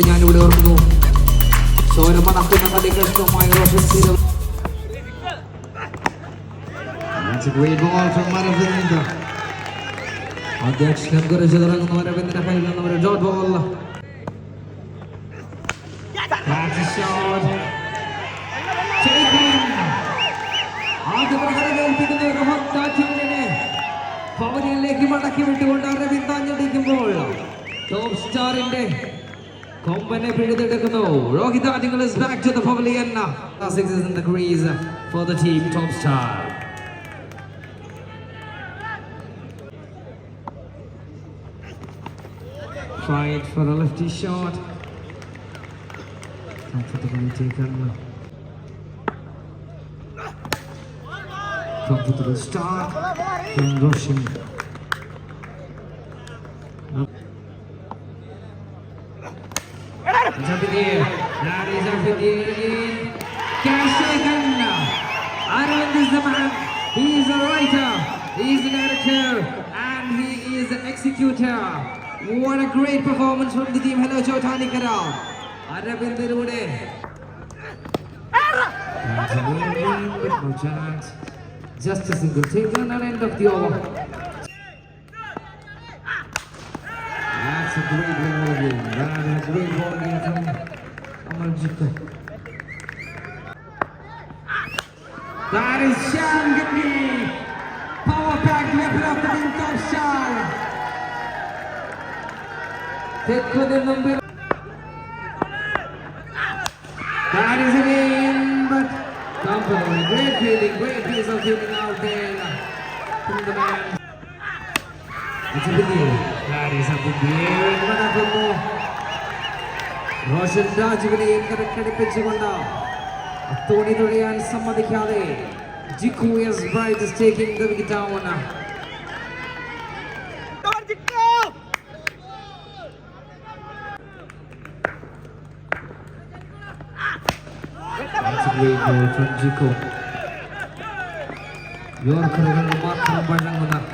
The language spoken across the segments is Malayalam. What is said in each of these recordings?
ഞാനിവിടെ ഓർക്കുന്നു ചോര മണക്കുന്ന കടികഷ്ടമായ റോഷൻ സ്ഥിരം That's a great ball from Maravinda. അധ്യക്ഷൻ കുറിച്ച് തുടങ്ങുന്ന രവീന്ദ്ര കയ്യിൽ നിന്ന് ഒരു ഡോട്ട് ബോൾ. ആദ്യ പ്രഹരമേൽപ്പിക്കുന്ന റഹ്മത്താറ്റിനെ പവനിലേക്ക് മടക്കി വിട്ടുകൊണ്ട് അരവിന്ദ് അഞ്ഞടിക്കുമ്പോൾ ടോപ്പ് സ്റ്റാറിന്റെ കൊമ്പനെ പിഴുതെടുക്കുന്നു Rohit ആദ്യങ്ങൾ is back to the pavilion Six is in the crease for the team top star tried for a lefty shot comfortably taken comfortable start from Roshan ജപിതീർ നാളെ ജപിതീർ കാശികന്ന Aravind is the man he is a writer he is a director and he is What a great performance from the team. Hello, Jotani Kara. അരവിന്ദിലൂടെ Just a single take and the end of the over. Dito. Dari. Power back level up ng Toshan. Tekko din number. Dari. But company. Great feeling. Great piece of feeling out there. From the man. It's a big. That is a big deal. Roshan രാജുവിനെയും കരക്കടിപ്പിച്ചുകൊണ്ട് തോണി തുഴയാൻ സമ്മതിക്കാതെ Jikku S Bright taking the wicket a great ball from വഴങ്ങുന്ന Samuel Jico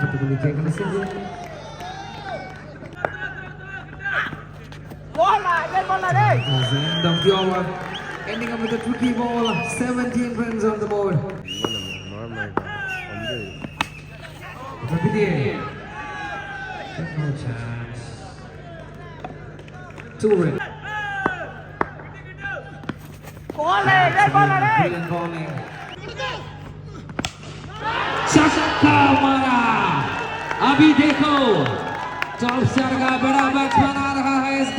comfortably taking the end of the over. Ending up with a tricky ball. 17 runs on the board. No chance. Eh, Two runs. Brilliant bowling. Eh. चक्का मारा अभी देखो टॉप स्टार का बड़ा मैच बना रहा है इस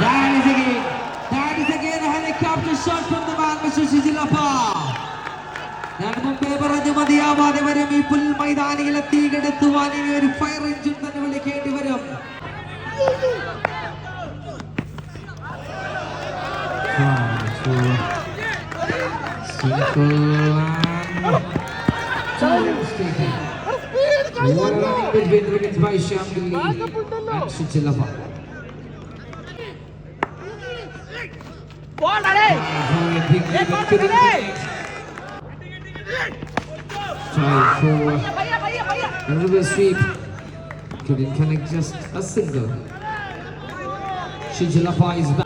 That is again, that is again a helicopter shot from the man, Mr. Shijilappa. ഞാൻ മുമ്പേ പറഞ്ഞു മതിയാവാതെ വരും ഈ പുൽ മൈതാനിയിൽ തീകെടുത്തുവാൻ ഇനി ഒരു ഫയർ എഞ്ചിൻ തന്നെ വിളിക്കേണ്ടി വരും What a Warning between wickets by Shyam Dilli and Try for another sweep. Couldn't connect just a single. Shichilapa is back.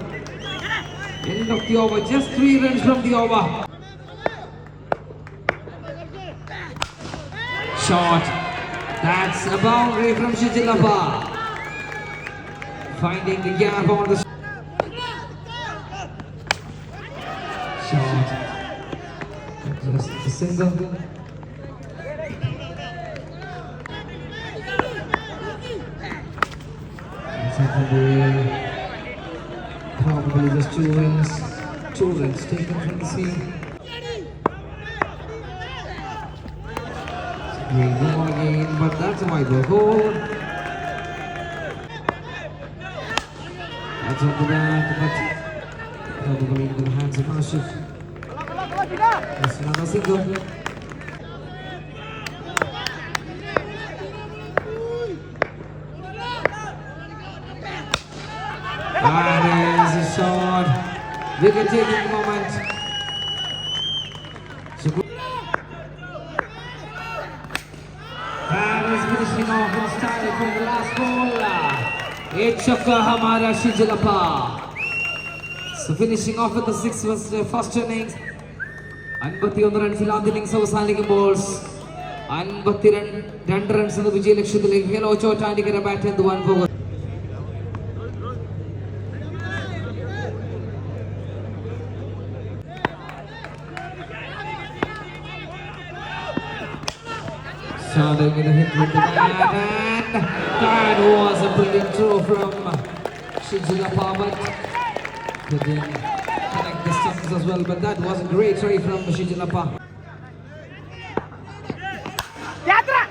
Of the over, just three runs from the over. Shot. That's a boundary from Shijilappa. Finding the gap on the shot. Just a single. Uh, probably just two Let's take it from the scene. Again, but that's a wide goal. That's on the back, but probably into the hands of Ashif. That's another single. We can take a moment. Finishing off with the last ball. Eight chakka hamara So finishing off with the sixth was the first innings. അൻപത്തിയൊന്ന് റൺസിൽ ആദ്യ ഇന്നിംഗ്സ് hello, അൻപത്തിരണ്ട് and runs get a bat and bat one പോകുന്നു And that was a brilliant throw from Shijilapa but couldn't connect the stumps as well but that was a great try from Shijilapa.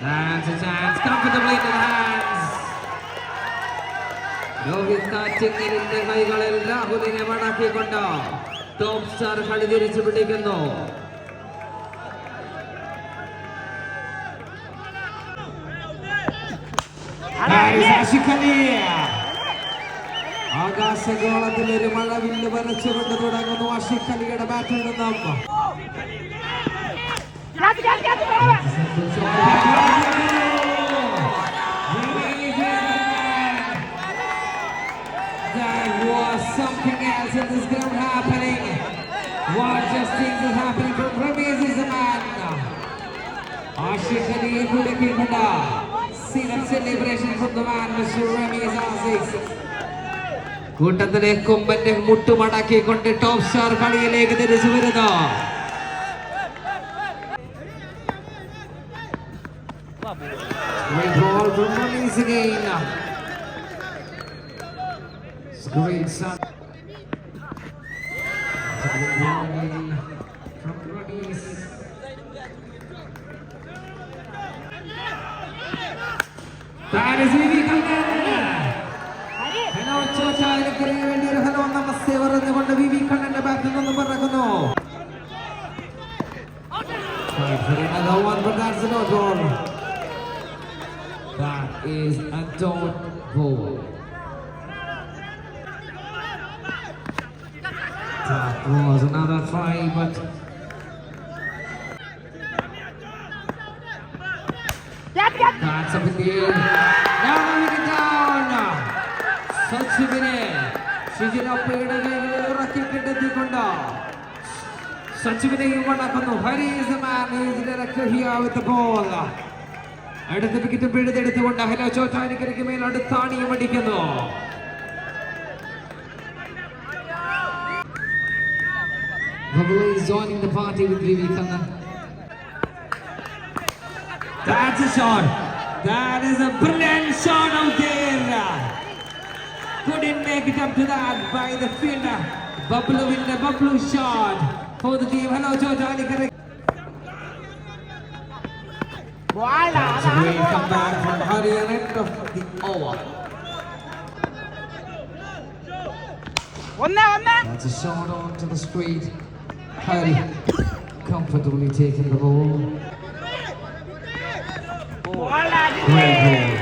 Hands and hands, comfortably in the hands. Rohit കാറ്റിങ്ങിന്റെ കൈകളിൽ രാഹുലിനെ മടക്കിക്കൊണ്ട് ടോപ്പ് സ്റ്റാർ കളി തിരിച്ചു പിടിക്കുന്നു ആകാശഗോളത്തിൽ ഒരു മഴവില്ല് വരച്ചുകൊണ്ട് തുടങ്ങുന്നു അഷിഖലിയുടെ ബാറ്റിൽ നിന്നും Kudakimada. See that Ramesh Aziz. കൂട്ടത്തിലെ കൊമ്പന്റെ മുട്ടുമടക്കിക്കൊണ്ട് ടോപ്പ് സ്റ്റാർ കളിയിലേക്ക് തിരിച്ചു വരുന്നു great son. ഹലോ ചോറ്റായിരക്കരയ്ക്ക് വേണ്ടി ഒരു ഹലോ നമസ്തേ പറഞ്ഞുകൊണ്ട് കണ്ണന്റെ ബാറ്റിൽ നിന്നും പറക്കുന്നു. That is a dot ball. That was another try, but that's up in the air. Now it down. സച്ചിവിനെ ഷിജിനപ്പയുടെ കൈകളിൽ ഇറക്കിക്കിട്ടെത്തിക്കൊണ്ട് സച്ചിവിനെയും മടക്കുന്നു ഹരീസ് അടുത്ത വിക്കറ്റ് പിഴുതെടുത്തുകൊണ്ട് ഹലോ ചോറ്റാനിക്കരയ്ക്ക് മേൽ അടുത്താണിയും അടിക്കുന്നു Babu is joining the party with Vivi Kannan. That's a shot. That is a brilliant shot out there. Couldn't make it up to that by the fielder. Bubble with the bubble shot for the team. Hello, George Ali. Correct. That's a from Hari and end of the over. That's a shot onto the street. Hurry, comfortably taking the ball. Great.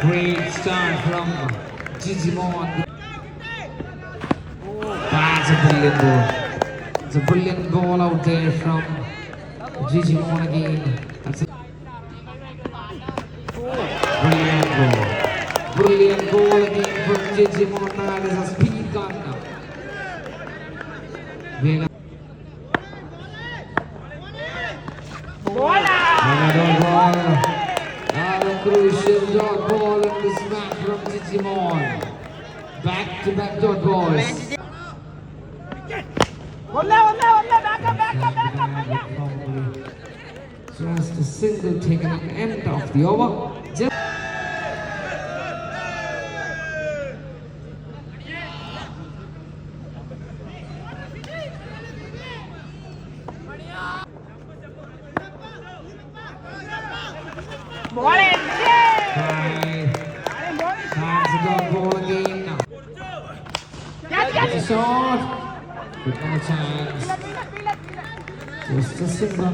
Great start from Digimon. That's a brilliant ball. It's a brilliant ball out there from Digimon again. That's a brilliant ball. Brilliant ball again from Digimon. That is a speed gun. Vega. Backdoor Boys. Just a single taken at the end of the over. Just Morning. Shot. But no chance. Just a single.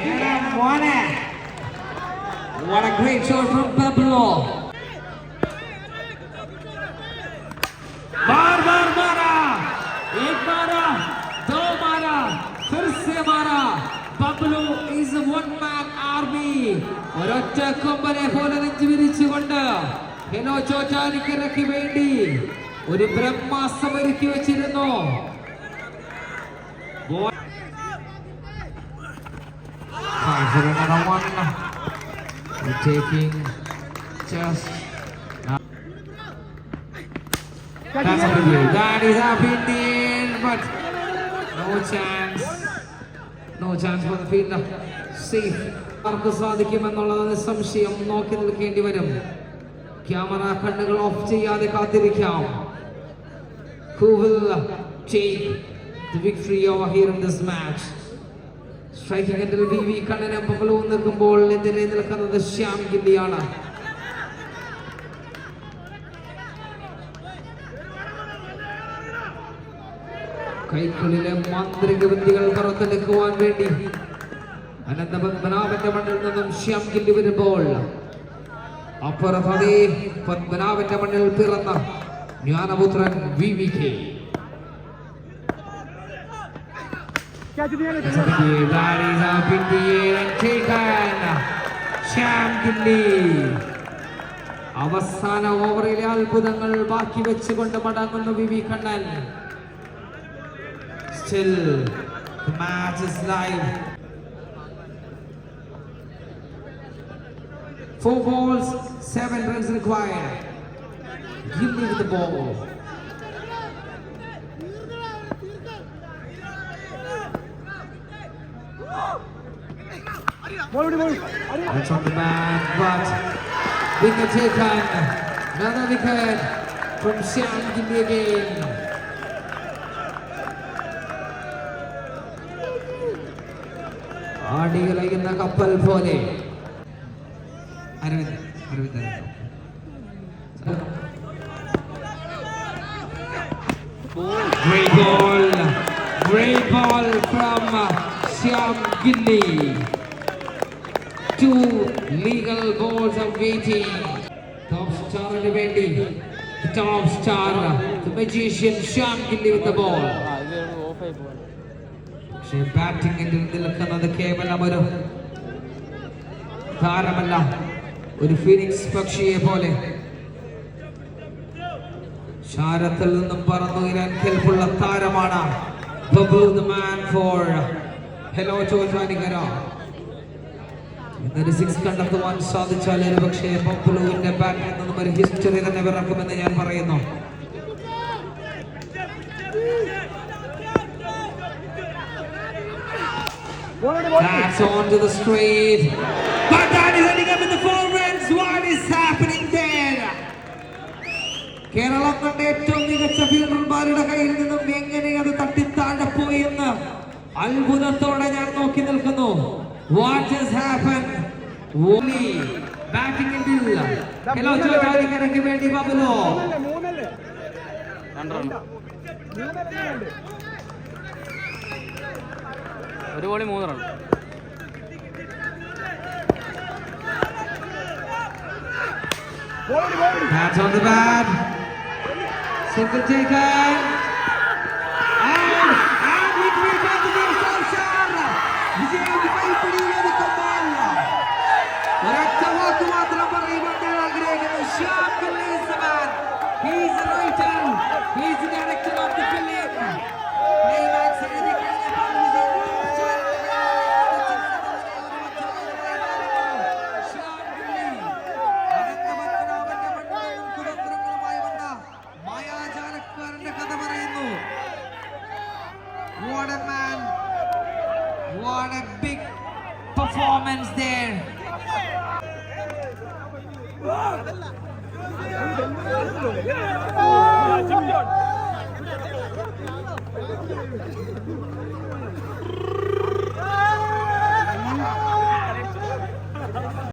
Yeah, what a great shot from Pablo. ഒരൊറ്റ കൊമ്പനെ പോലെ നെഞ്ചു വിരിച്ചുകൊണ്ട് ഹെലോ ചോറ്റാനിക്കരയ്ക്ക് വേണ്ടി ഒരു ബ്രഹ്മാസ്ത്രം ഒരുക്കി വെച്ചിരുന്നു taking just That's a good. That is up in the end, but no chance. No chance for the fielder. Safe. ആർക്ക് സാധിക്കുമെന്നുള്ളത് നിസ്സംശയം നോക്കി നിൽക്കേണ്ടി വരും. ക്യാമറ കണ്ണുകൾ ഓഫ് ചെയ്യാതെ കാത്തിരിക്കാം. Who will take the victory over here in this match? Striking എൻഡിൽ ബി വി കണ്ണനെ പവലവും നിൽക്കുമ്പോൾ എതിരെ നിൽക്കുന്നത് ശ്യാം ഗില്ലിയാണ്. കൈക്കുള്ളിലെ മാന്ത്രിക വിദ്യകൾ പുറത്തെടുക്കുവാൻ വേണ്ടി അനന്തപത്മനാഭന്റെ മണ്ണിൽ നിന്നും ശ്യാം കില്ലി വരുമ്പോൾ അപ്പുറത്തതേ പത്മനാഭന്റെ മണ്ണിൽ പിറന്ന ജ്ഞാനപുത്രൻ വി വി കെ. അവസാന ഓവറിലെ അത്ഭുതങ്ങൾ ബാക്കി വെച്ചുകൊണ്ട് മടങ്ങുന്നു V V Kannan. Still match live Four balls, seven runs required. Give me the ball. That's on the man, but wicket taken. Another wicket from Shyam Gilly again. ആടികളയുന്ന കപ്പൽ പോലെ Aravind Aravind. Great ball, great ball from Siam Gilly. Two legal balls are waiting. Top star ന് The top star, the magician Siam Gilly with the ball. പക്ഷേ ബാറ്റിംഗിൽ നിൽക്കുന്നത് കേവലം ഒരു താരമല്ല ഒരു ഫിനിക്സ് പക്ഷിയെ പോലെ. ശാരത്തിൽ നിന്നും പറന്നുയരാൻ കെൽപ്പുള്ള താരമാണ് Bablu the four hello Chottanikkara ഇന്നൊരു സിക്സ് കണ്ടെത്തുവാൻ സാധിച്ചാൽ ഒരു പക്ഷേ ബബ്ലുവിന്റെ ബാറ്റിൽ നിന്നും ഒരു ഹിസ്റ്ററി തന്നെ പിറക്കുമെന്ന് ഞാൻ പറയുന്നു. That's on to the straight. But that is ending Keralam കണ്ട ഏറ്റവും മികച്ച ഫീൽഡർമാരുടെ കയ്യിൽ നിന്നും എങ്ങനെ അത് തട്ടിത്താഴെ പോയി എന്ന് അത്ഭുതത്തോടെ ഞാൻ നോക്കി നിൽക്കുന്നു. What has happened? ഓലി ബാറ്റിംഗിൽ വേണ്ടി ബബുലോ ഒരു ബോളി മൂന്ന് run That's on the bat. 先跟推开。